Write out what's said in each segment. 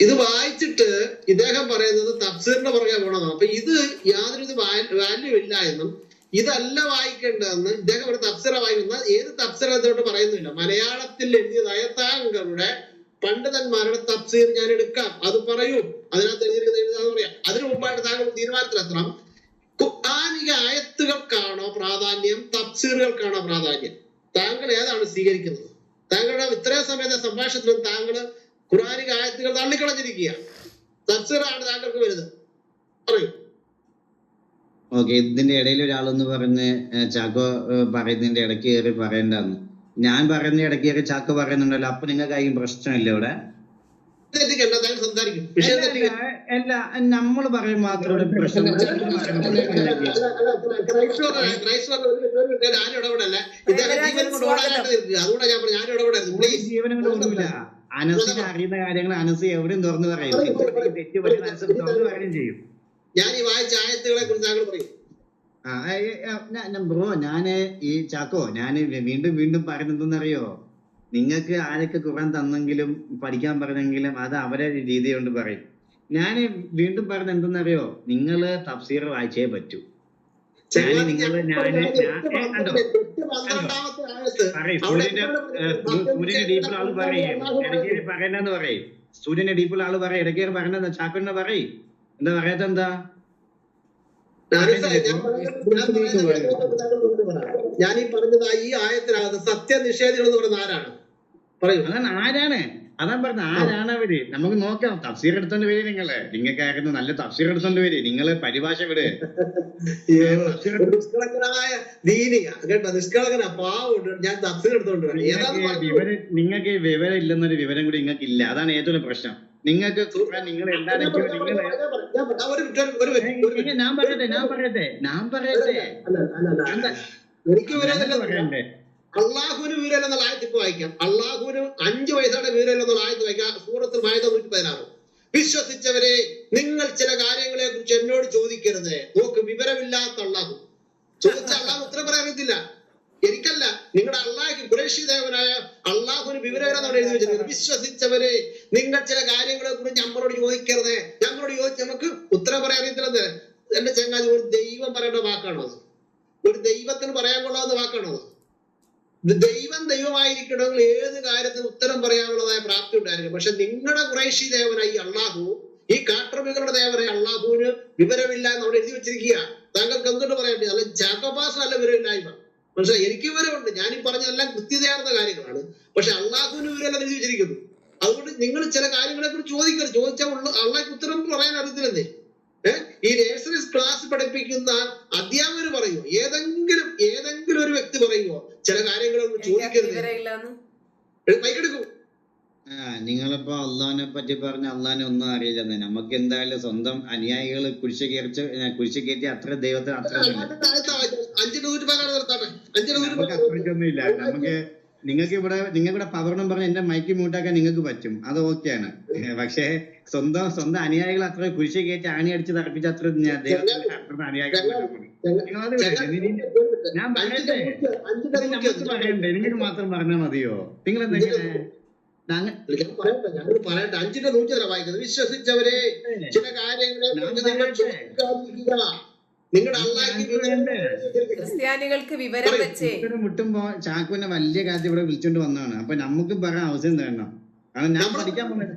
ഇത് വായിച്ചിട്ട് ഇദ്ദേഹം പറയുന്നത് തഫ്സീറിന്റെ പുറകെ പോകണമെന്നാണ് അപ്പൊ ഇത് യാതൊരു വാല്യൂ ഇല്ല എന്നും ഇതല്ല വായിക്കേണ്ടതെന്ന് ഇദ്ദേഹം ഇവിടെ തഫ്സീറ വായിക്കുന്ന ഏത് തഫ്സീർ എന്തുകൊണ്ട് പറയുന്നില്ല. മലയാളത്തിൽ എഴുതിയതായ താങ്കളുടെ പണ്ഡിതന്മാരുടെ തഫ്സീർ ഞാൻ എടുക്കാം. അത് പറയൂ. അതിനകത്ത് എഴുതിയിരിക്കുന്നത് എഴുതാന്ന് പറയാം അതിനു മുമ്പായിട്ട് താങ്കൾ തീരുമാനത്തിലെത്തണം ഖുർആാനിക ആയത്തുകൾക്കാണോ പ്രാധാന്യം? തഫ്സീറുകൾക്കാണോ പ്രാധാന്യം? താങ്കൾ ഏതാണ് സ്വീകരിക്കുന്നത്? താങ്കളുടെ ഇത്രയും സമയത്തെ സംഭാഷണത്തിലും താങ്കൾ ഖുർആാനിക ആയത്തുകൾ തള്ളിക്കളഞ്ഞിരിക്കുക തഫ്സീറാണ് താങ്കൾക്ക് വരുന്നത് പറയൂ ഓക്കെ ഇതിന്റെ ഇടയിൽ ഒരാളൊന്ന് പറഞ്ഞ് ചാക്കോ പറയുന്നതിന്റെ ഇടയ്ക്ക് കയറി പറയണ്ടെന്ന് ഞാൻ പറയുന്ന ഇടയ്ക്ക് കയറി ചാക്കോ പറയുന്നുണ്ടല്ലോ അപ്പൊ ആയി പ്രശ്നമില്ല ഇവിടെ അല്ല നമ്മൾ പറയും മാത്രമേ പ്രശ്നം ജീവനം കൊണ്ട് അനസിന് അറിയുന്ന കാര്യങ്ങൾ അനസ് എവിടെയും തുറന്നു പറയും. തെറ്റ് പറ്റുന്ന അനസ് തുറന്നു പറയുകയും ചെയ്യും. ഞാൻ ഈ വായിച്ച ആയത്തുകളെ കുറിച്ച് താങ്കൾ പറയും ഞാൻ ബ്രോ ഞാൻ ഈ ചാക്കോ ഞാൻ വീണ്ടും വീണ്ടും വീണ്ടും പറയുന്നതെന്നറിയോ നിങ്ങൾക്ക് ആരൊക്കെ കുറാൻ തന്നെങ്കിലും പഠിക്കാൻ പറഞ്ഞെങ്കിലും അത് അവരെ രീതി കൊണ്ട് പറയും. ഞാൻ വീണ്ടും പറയുന്നത് എന്തെന്നറിയോ? നിങ്ങൾ തഫ്സീർ വായിച്ചേ പറ്റൂ. സൂര്യന്റെ ഡീപ്പിൽ ആൾ പറയും. ഇടയ്ക്ക് പറയണ്ടെന്ന് പറയും. സൂര്യന്റെ ഡീപ്പിൽ ആൾ പറയും. ഇടയ്ക്ക് പറയണ്ടെന്ന് ചാക്കോന്നെ പറയും. എന്താ പറയാത്ത എന്താ ഞാൻ ഈ പറഞ്ഞത് ഈ ആയത്തിനകത്ത് സത്യനിഷേധികൾ എന്ന് പറയുന്ന ആരാണ്? പറയൂ. അതാണ് ആരാണ്? അതാണ് പറഞ്ഞ ആരാണ് അവർ നമുക്ക് നോക്കാം. തഫ്സീർ എടുത്തോണ്ട് വരി നിങ്ങൾ. നിങ്ങൾക്കായിരുന്നു നല്ല തഫ്സീർ എടുത്തോണ്ട് വരി. നിങ്ങൾ പരിഭാഷ വിട്. നിഷ്കളങ്കനായ ദീനി കേട്ടോ നിഷ്കളങ്കന. പാവുണ്ട് ഞാൻ തഫ്സീർ എടുത്തോണ്ട് വരാം. നിങ്ങൾക്ക് വിവരം നിങ്ങൾക്ക് വിവരം ഇല്ലെന്നൊരു വിവരം കൂടി നിങ്ങൾക്ക് ഇല്ല അതാണ് ഏറ്റവും പ്രശ്നം. നിങ്ങൾക്ക് നിങ്ങൾ എന്താണെങ്കിലും ഞാൻ പറയട്ടെ ഞാൻ പറയട്ടെ. ഞാൻ പറയട്ടെ. എനിക്ക് വിവരമില്ല അള്ളാഹുവിന് വിവരമില്ലെന്നുള്ള ആയത്ത് ഇപ്പൊ വായിക്കാം. അള്ളാഹുവിന് അഞ്ചു വയസ്സാണ് വിവരമില്ലെന്നുള്ള ആയത്ത് വായിക്കാം. സൂറത്തിൽ മായത നൂറ്റി പതിനാറ്. വിശ്വസിച്ചവരെ നിങ്ങൾ ചില കാര്യങ്ങളെ കുറിച്ച് എന്നോട് ചോദിക്കരുത്. നോക്ക് വിവരമില്ലാത്ത അള്ളാഹു. ചോദിച്ച അള്ളാഹു ഉത്തരം പറയാറിയത്തില്ല എനിക്കല്ല. നിങ്ങളുടെ അള്ളാഹ് ഖുറൈശി ദേവനായ അള്ളാഹുവിന് വിവരമില്ലെന്നാണ് എഴുതി വെച്ചിട്ടുണ്ട് വിശ്വസിച്ചവരെ നിങ്ങൾ ചില കാര്യങ്ങളെ കുറിച്ച് നമ്മളോട് ചോദിക്കരുത്. ഞങ്ങളോട് ചോദിച്ച് നമുക്ക് ഉത്തരം പറയാൻ അറിയത്തില്ലെന്ന് എന്റെ ചങ്ങാതി ഒരു ദൈവം പറയേണ്ട വാക്കാണോ അത് ഒരു ദൈവത്തിന് പറയാൻ കൊള്ളാവുന്ന വാക്കാണോ അത് ദൈവം ദൈവമായിരിക്കണമെങ്കിൽ ഏത് കാര്യത്തിന് ഉത്തരം പറയാനുള്ളതായ പ്രാപ്തി ഉണ്ടായിരിക്കും പക്ഷെ നിങ്ങളുടെ കുറേശി ദേവനായി അള്ളാഹു ഈ കാട്ടുമൃഗങ്ങളുടെ ദേവനായ അള്ളാഹുവിന് വിവരമില്ല എന്ന് അവിടെ എഴുതി വെച്ചിരിക്കുക താങ്കൾക്ക് എന്തുകൊണ്ട് പറയാൻ പറ്റില്ല അല്ല ജാക്കോബാസ് നല്ല വിവരമില്ലായ്മ. പക്ഷെ എനിക്ക് വിവരമുണ്ട്. ഞാൻ ഈ പറഞ്ഞതെല്ലാം കൃത്യതയാർന്ന കാര്യങ്ങളാണ്. പക്ഷെ അള്ളാഹുവിന് വിവരമല്ല എഴുതി വെച്ചിരിക്കുന്നു. അതുകൊണ്ട് നിങ്ങൾ ചില കാര്യങ്ങളെ കുറിച്ച് ചോദിക്കരുത്. ചോദിച്ചാൽ അള്ളാഹ് ഉത്തരം പറയാൻ അറിയത്തില്ലെന്നേ. ഈ നേഴ്സറി ക്ലാസ് പഠിപ്പിക്കുന്ന അധ്യാപകർ പറയും ഏതെങ്കിലും ഒരു വ്യക്തി പറയുമോ ചില കാര്യങ്ങളൊന്നും ചോദിക്കരുത്. ആ നിങ്ങളിപ്പോ അള്ളാഹിനെ പറ്റി പറഞ്ഞ അള്ളാഹിനെ ഒന്നും അറിയില്ലെന്ന്. നമുക്ക് എന്തായാലും സ്വന്തം അനുയായികൾ കുരിശ് കയറിച്ച് കുരിശ് കയറ്റി അത്ര ദൈവത്തിന് അത്ര നമുക്ക് അത്രയ്ക്കൊന്നും ഇല്ല നമുക്ക് നിങ്ങൾക്ക് ഇവിടെ നിങ്ങൾക്ക് ഇവിടെ പവറണം പറഞ്ഞ എന്റെ മൈക്ക് മ്യൂട്ടാക്കാൻ നിങ്ങൾക്ക് പറ്റും. അത് ഓക്കെയാണ് പക്ഷേ സ്വന്തം സ്വന്തം അനുയായികൾ അത്ര കുരിശ് കയറ്റി ആണി അടിച്ച് തറപ്പിച്ച അത്ര അനുയായികൾ ഞാൻ പറയട്ടെ. നമുക്ക് പറയണ്ടേ? നിങ്ങൾക്ക് മാത്രം പറഞ്ഞാൽ മതിയോ? നിങ്ങൾ എന്തെങ്കിലും പറയട്ടെ അഞ്ചിന്റെ നൂറ്റി വായിക്കുന്നത്. വിശ്വസിച്ചവരെ ചില കാര്യങ്ങളെ നിങ്ങൾ ക്രിസ്ത്യാനികൾക്ക് വിവരം വെച്ചേ. മുട്ടുമ്പോ ചാക്കുവിനെ വലിയ കാര്യം ഇവിടെ വിളിച്ചോണ്ട് വന്നതാണ്. അപ്പൊ നമുക്ക് പറയാൻ അവസരം തരണം. കാരണം ഞാൻ പഠിക്കാൻ പോകുന്നത്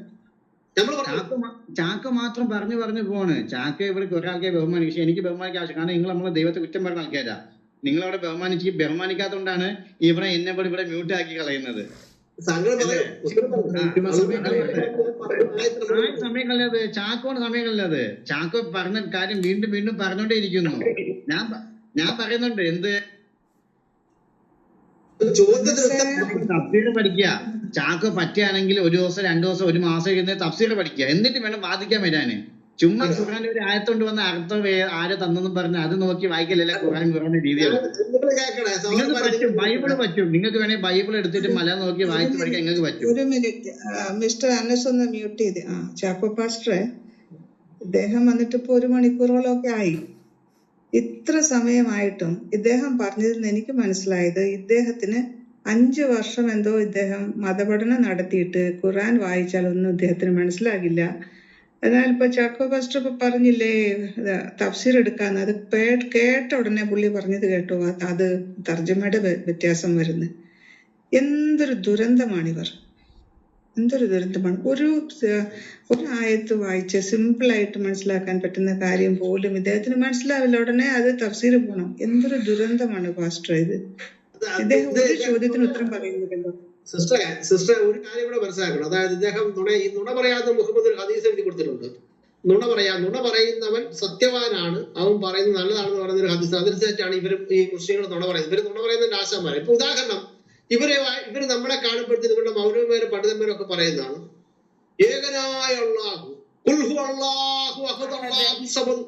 ചാക്ക മാത്രം പറഞ്ഞു പറഞ്ഞു പോണ്. ചാക്ക ഇവിടെ ഒരാൾക്കെ ബഹുമാനിക്കും. പക്ഷെ എനിക്ക് ബഹുമാനിക്കാൻ ആവശ്യം കാരണം നിങ്ങൾ നമ്മളെ ദൈവത്തെ കുറ്റം പറഞ്ഞ ആൾക്കാരാ. നിങ്ങളവിടെ ബഹുമാനിച്ച് ബഹുമാനിക്കാത്തതുകൊണ്ടാണ് ഇവിടെ എന്നെ ഇവിടെ ഇവിടെ മ്യൂട്ട് ആക്കി കളയുന്നത്. താങ്കൾ പറയൂ ഉത്തരം പറയൂ. ആ സമയം കളഞ്ഞത് ചാക്കോണ് സമയം കളഞ്ഞത് ചാക്കോ പറഞ്ഞ കാര്യം വീണ്ടും വീണ്ടും പറഞ്ഞോണ്ടേ ഇരിക്കുന്നു. ഞാൻ ഞാൻ പറയുന്നുണ്ട് എന്ത്? തഫ്സീർ പഠിക്കുക. ചാക്കോ പറ്റുകയാണെങ്കിൽ ഒരു ദിവസം രണ്ടു ദിവസം ഒരു മാസം ഇരുന്ന് തഫ്സീർ പഠിക്കുക. എന്നിട്ട് വേണം വാദിക്കാൻ വരാന്. ചുമ്മാ ഖുറാൻ ഒരു ആയത്തോണ്ട് വന്ന അർത്ഥം ആര് തന്നെന്നും പറഞ്ഞ് അത് നോക്കി വായിക്കലല്ല ഖുറാൻ ഖുറാൻ രീതിയാണ് പറ്റും ബൈബിൾ പറ്റും. നിങ്ങൾക്ക് വേണേ ബൈബിൾ എടുത്തിട്ട് മല നോക്കി വായിച്ചു പഠിക്കാൻ നിങ്ങൾക്ക് പറ്റും. ഒരു മിനിറ്റ്. മിസ്റ്റർ അനസ് ഒന്ന് മ്യൂട്ട് ചെയ്ത്. ആ ചാക്കോ പാസ്റ്ററെ ഇദ്ദേഹം വന്നിട്ട് ഇപ്പൊ ഒരു മണിക്കൂറോളമൊക്കെ ആയി. ഇത്ര സമയമായിട്ടും ഇദ്ദേഹം പറഞ്ഞതിൽ നിന്ന് എനിക്ക് മനസ്സിലായത് ഇദ്ദേഹത്തിന് അഞ്ച് വർഷം എന്തോ ഇദ്ദേഹം മതപഠനം നടത്തിയിട്ട് ഖുറാൻ വായിച്ചാലൊന്നും ഇദ്ദേഹത്തിന് മനസ്സിലാകില്ല. എന്നാൽ ഇപ്പൊ ചാക്കോ പാസ്റ്റർ ഇപ്പൊ പറഞ്ഞില്ലേ തഫ്സീർ എടുക്കാന്ന് അത് കേട്ട ഉടനെ പുള്ളി പറഞ്ഞത് കേട്ടോ. അത് തർജമയുടെ വ്യത്യാസം വരുന്നു. എന്തൊരു ദുരന്തമാണിവർ. എന്തൊരു ദുരന്തമാണ്. ഒരു ഒരു ആയത്ത് വായിച്ച് സിമ്പിൾ ആയിട്ട് മനസ്സിലാക്കാൻ പറ്റുന്ന കാര്യം പോലും ഇദ്ദേഹത്തിന് മനസ്സിലാവില്ല. ഉടനെ അത് തഫ്സീർ പോണം. എന്തൊരു ദുരന്തമാണ് പാസ്റ്റർ ഇത്. ഇദ്ദേഹം ഒരു ചോദ്യത്തിന് ഉത്തരം പറയുന്നില്ലല്ലോ. സിസ്റ്ററെ സിസ്റ്റർ ഒരു കാര്യം കൂടെ മനസ്സിലാക്കണം. അതായത് ഇദ്ദേഹം നുണ ഈ നുണ പറയാത്ത മുഹമ്മദ് ഹദീസ് എഴുതി കൊടുത്തിട്ടുണ്ട്. നുണ പറയാ നുണ പറയുന്നവൻ സത്യവാനാണ്. അവൻ പറയുന്നത് നല്ലതാണെന്ന് പറയുന്ന ഒരു ഹദീസ്. അതനുസരിച്ചാണ് ഇവർ ഈ മുസ്ലിങ്ങൾ നുണ പറയുന്നത്. ഇവർ നുണ പറയുന്നതിന്റെ ആശാന്മാരെ ഇപ്പൊ ഉദാഹരണം ഇവരെ ഇവർ നമ്മളെ കാണുമ്പോഴത്തേക്ക് ഇവരുടെ മൗലവന്മാരും പണ്ഡിതന്മാരും ഒക്കെ പറയുന്നതാണ് ഏകനായ അള്ളാഹു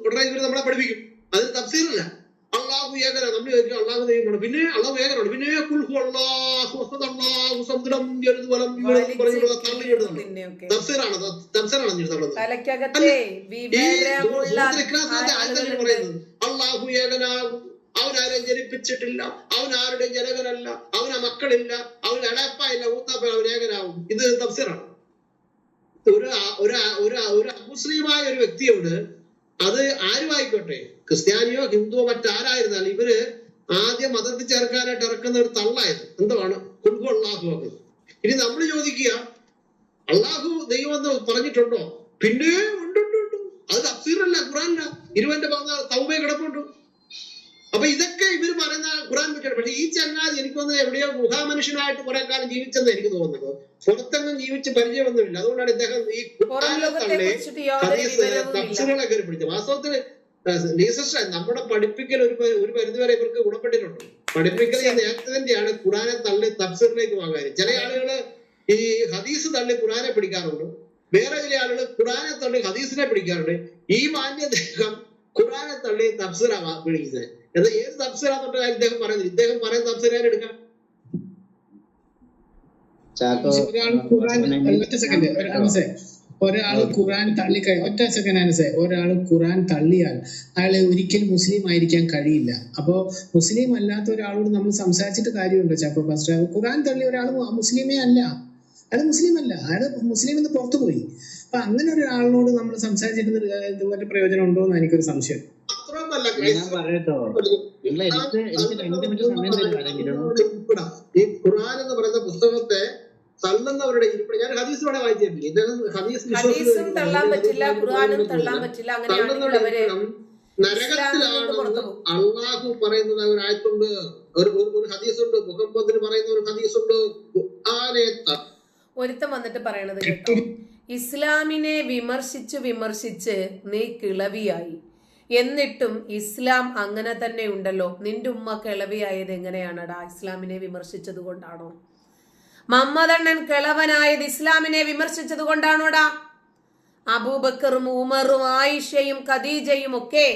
ഉടനെ ഇവർ നമ്മളെ പഠിപ്പിക്കും. അതിന് തഫ്സീറില്ല. അള്ളാഹു ഏകനാണ് നമ്മൾ ചോദിക്കുക അള്ളാഹു ദൈവമാണ് പിന്നെ അള്ളാഹു ഏകനാണ് പിന്നെ കുൽഹു അള്ളാഹു അള്ളാഹു സമുദ്രം യരുത് വലം യുവത് പറഞ്ഞുള്ള തള്ളി ഇടുന്നുണ്ട്. തഫ്സീറാണ് തഫ്സീറാണ് പറയുന്നത് അള്ളാഹു ഏകനാകും അവൻ ആരെയും ജനിപ്പിച്ചിട്ടില്ല അവൻ ആരുടെ ജനകനല്ല അവന് മക്കളില്ല അവൻ അടപ്പായില്ല ഊത്താപ്പ അവൻ ഏകനാവും. ഇത് തഫ്സീറാണ് ഒരു ഒരു ഒരു അമുസ്ലിമായ ഒരു വ്യക്തിയോട് അത് ആരുമായിക്കോട്ടെ? ക്രിസ്ത്യാനിയോ ഹിന്ദുവോ മറ്റാരായിരുന്നാലും ഇവർ ആദ്യം മതത്തിൽ ചേർക്കാനായിട്ട് ഇറക്കുന്ന ഒരു തള്ളായത് എന്തുവാണ്? കുടുംബം അള്ളാഹു ഇനി നമ്മൾ ചോദിക്കുക അള്ളാഹു ദൈവം എന്ന് പറഞ്ഞിട്ടുണ്ടോ? പിന്നെ ഉണ്ട് ഉണ്ട് ഉണ്ട്. അത് തഫ്സീറല്ല ഖുറാനല്ല ഇരുവന്റെ പറഞ്ഞ തൗബയെ കിടപ്പുണ്ട്. അപ്പൊ ഇതൊക്കെ ഇവർ പറയുന്ന ഖുറാൻ പറ്റിയാണ്. പക്ഷെ ഈ ചങ്ങാതി എനിക്ക് തോന്നുന്നത് എവിടെയോ ഗുഹാമനുഷ്യനായിട്ട് കുറെ കാലം ജീവിച്ചെന്ന് എനിക്ക് തോന്നുന്നത്. പുറത്തെങ്ങും ജീവിച്ച് പരിചയമൊന്നുമില്ല. അതുകൊണ്ടാണ് ഇദ്ദേഹം ഈ പുറം ഖുർആനെ തള്ളി കുറിച്ചിട്ട് യാതൊരു ഹദീസ് കയറി പിടിച്ചത് വാസ്തവത്തിൽ നമ്മുടെ പഠിപ്പിക്കൽ ഒരു ഒരു പരിധിവരെ ഇവർക്ക് ഗുണപ്പെട്ടിട്ടുണ്ട്. പഠിപ്പിക്കൽ ഈ നേരത്തിന്റെയാണ് ഖുറാനെ തള്ളി തഫ്സീറിലേക്ക് വാങ്ങാൻ ചില ആളുകൾ ഈ ഹദീസ് തള്ളി ഖുറാനെ പിടിക്കാറുണ്ട്. വേറെ ചില ആളുകൾ ഖുറാനെ തള്ളി ഹദീസിനെ പിടിക്കാറുണ്ട്. ഈ മാന്യ ഖുറാനെ തള്ളി തഫ്സീറാ പിടിക്കുന്നത്. എന്നാൽ ഏത് തപ്സരാന്നുണ്ടോ ഇദ്ദേഹം പറയുന്നത്? ഇദ്ദേഹം പറയുന്ന തപ്സരാൻ എടുക്കാം ഒറ്റ സെക്കൻഡ് ഒരാൾ ഒരാൾ ഖുറാൻ തള്ളിക്കഴി ഒറ്റ സെക്കൻഡ് അനുസേ ഒരാൾ ഖുറാൻ തള്ളിയാൽ അയാളെ ഒരിക്കലും മുസ്ലിം ആയിരിക്കാൻ കഴിയില്ല. അപ്പോ മുസ്ലിം അല്ലാത്ത ഒരാളോട് നമ്മൾ സംസാരിച്ചിട്ട് കാര്യമുണ്ടോ ചാക്കോ? ഫസ്റ്റ് ഖുറാൻ തള്ളി ഒരാൾ മുസ്ലിമേ അല്ല. അയാൾ മുസ്ലിം അല്ല. അയാൾ മുസ്ലിം എന്ന് പുറത്തു പോയി അപ്പൊ അങ്ങനെ ഒരാളിനോട് നമ്മൾ സംസാരിച്ചിട്ട് ഇതുപോലെ പ്രയോജനം ഉണ്ടോ എന്ന് എനിക്കൊരു സംശയം. ഈ ഖുർആൻ എന്ന് പറയുന്ന പുസ്തകത്തെ തള്ളുന്നവരുടെ ഇരിപ്പിടം. ഞാൻ ഹദീസ് വേണേ ഇദ്ദേഹം ഹദീസ് ഇരിപ്പിടം. അള്ളാഹു പറയുന്നത് ഒരു ആയത്തുണ്ട് ഒരു ഒരു- ഹദീസ് ഹദീസുണ്ട്. മുഹമ്മദിന് പറയുന്ന ഒരു ഹദീസുണ്ട്. ഉണ്ട് ത- ഒരുത്തൻ വന്നിട്ട് പറയണത് കേട്ടോ. ഇസ്ലാമിനെ വിമർശിച്ച് വിമർശിച്ച് നീ കിളവിയായി. എന്നിട്ടും ഇസ്ലാം അങ്ങനെ തന്നെ ഉണ്ടല്ലോ. നിന്റെ ഉമ്മ കിളവിയായത് എങ്ങനെയാണടാ? ഇസ്ലാമിനെ വിമർശിച്ചത് കൊണ്ടാണോ? മമ്മദണ്ണൻ കിളവനായത് ഇസ്ലാമിനെ വിമർശിച്ചത് കൊണ്ടാണോടാ? അബൂബക്കറും ഉമറും ആയിഷയും ഖദീജയും ഒക്കെ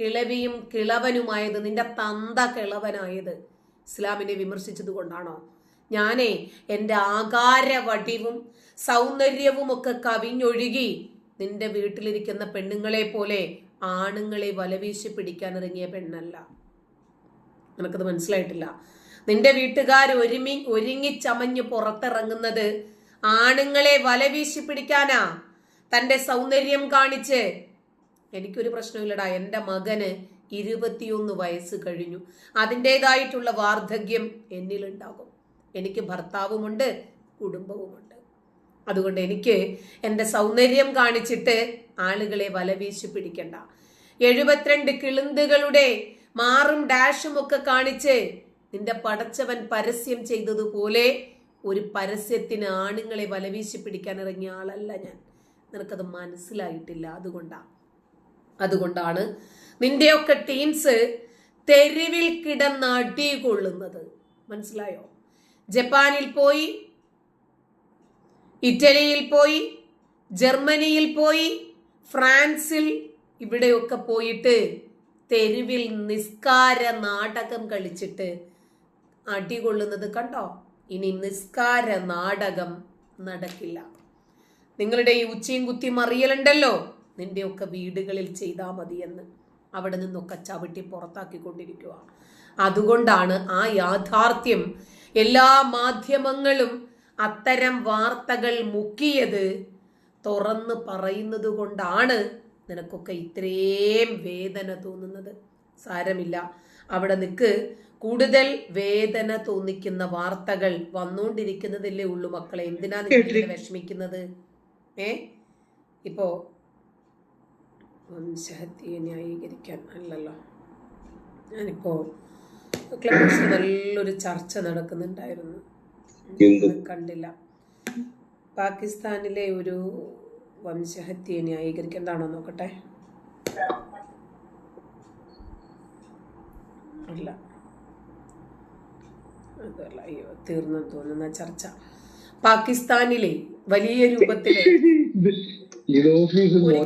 കിളവിയും കിളവനുമായത് നിന്റെ തന്ത കിളവനായത് ഇസ്ലാമിനെ വിമർശിച്ചത് കൊണ്ടാണോ? ഞാനേ എന്റെ ആകാര വടിവും സൗന്ദര്യവും ഒക്കെ കവിഞ്ഞൊഴുകി നിന്റെ വീട്ടിലിരിക്കുന്ന പെണ്ണുങ്ങളെ പോലെ ആണുങ്ങളെ വലവീശി പിടിക്കാൻ ഇറങ്ങിയ പെണ്ണല്ല. നിനക്കത് മനസ്സിലായിട്ടില്ല? നിന്റെ വീട്ടുകാർ ഒരുമി ഒരുങ്ങി ചമഞ്ഞ് പുറത്തിറങ്ങുന്നത് ആണുങ്ങളെ വലവീശി പിടിക്കാനാ. തന്റെ സൗന്ദര്യം കാണിച്ച്. എനിക്കൊരു പ്രശ്നമില്ലടാ. എന്റെ മകന് ഇരുപത്തിയൊന്ന് വയസ്സ് കഴിഞ്ഞു. അതിന്റെതായിട്ടുള്ള വാർദ്ധക്യം എന്നിലുണ്ടാകും. എനിക്ക് ഭർത്താവുമുണ്ട് കുടുംബവുമുണ്ട്. അതുകൊണ്ട് എനിക്ക് എന്റെ സൗന്ദര്യം കാണിച്ചിട്ട് ആളുകളെ വലവീശി പിടിക്കണ്ട. എഴുപത്തിരണ്ട് കിളുന്തുകളുടെ മാറും ഡാഷും ഒക്കെ കാണിച്ച് നിന്റെ പടച്ചവൻ പരസ്യം ചെയ്തതുപോലെ ഒരു പരസ്യത്തിന് ആണുങ്ങളെ വലവീശി പിടിക്കാൻ ഇറങ്ങിയ ആളല്ല ഞാൻ. നിനക്കത് മനസ്സിലായിട്ടില്ല. അതുകൊണ്ടാണ് അതുകൊണ്ടാണ് നിന്റെയൊക്കെ ടീംസ് തെരുവിൽ കിടന്ന് അടികൊള്ളുന്നത് മനസ്സിലായോ? ജപ്പാനിൽ പോയി ഇറ്റലിയിൽ പോയി ജർമ്മനിയിൽ പോയി ഫ്രാൻസിൽ ഇവിടെയൊക്കെ പോയിട്ട് തെരുവിൽ നിസ്കാര നാടകം കളിച്ചിട്ട് അടികൊള്ളുന്നത് കണ്ടോ? ഇനി നിസ്കാര നാടകം നടക്കില്ല. നിങ്ങളുടെ ഈ ഉച്ചയും കുത്തി മറിയലുണ്ടല്ലോ നിന്റെയൊക്കെ വീടുകളിൽ ചെയ്താൽ മതിയെന്ന് അവിടെ നിന്നൊക്കെ ചവിട്ടി പുറത്താക്കിക്കൊണ്ടിരിക്കുക അതുകൊണ്ടാണ് ആ യാഥാർത്ഥ്യം എല്ലാ മാധ്യമങ്ങളും അത്തരം വാർത്തകൾ മുക്കിയത് തുറന്ന് പറയുന്നത് കൊണ്ടാണ് നിനക്കൊക്കെ ഇത്രയും വേദന തോന്നുന്നത്. സാരമില്ല. അവിടെ നിൽക്ക് കൂടുതൽ വേദന തോന്നിക്കുന്ന വാർത്തകൾ വന്നുകൊണ്ടിരിക്കുന്നതല്ലേ ഉള്ളൂ മക്കളെ. എന്തിനാ നിങ്ങൾ വിഷമിക്കുന്നത്? ഏ? ഇപ്പോ വംശഹത്യയെ ന്യായീകരിക്കാൻ അല്ലല്ലോ. ഞാനിപ്പോ ക്ലബ്ബിൽ നല്ലൊരു ചർച്ച നടക്കുന്നുണ്ടായിരുന്നു. കണ്ടില്ല. പാകിസ്ഥാനിലെ ഒരു വംശഹത്യയെ ന്യായീകരിക്കാൻ എന്താണോ നോക്കട്ടെ? അല്ല അതല്ല അയ്യോ തീർന്നെന്ന് തോന്നുന്ന ചർച്ച. പാകിസ്ഥാനിലെ വലിയ രൂപത്തിൽ ഒരു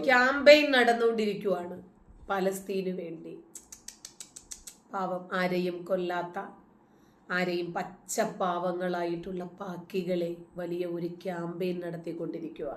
ക്യാമ്പയിൻ നടന്നുകൊണ്ടിരിക്കുവാണ്. പലസ്തീനു വേണ്ടി. പാവം ആരെയും കൊല്ലാത്ത ആരെയും പച്ചപ്പാവങ്ങളായിട്ടുള്ള പാക്കികളെ വലിയ ഒരു ക്യാമ്പയിൻ നടത്തിക്കൊണ്ടിരിക്കുക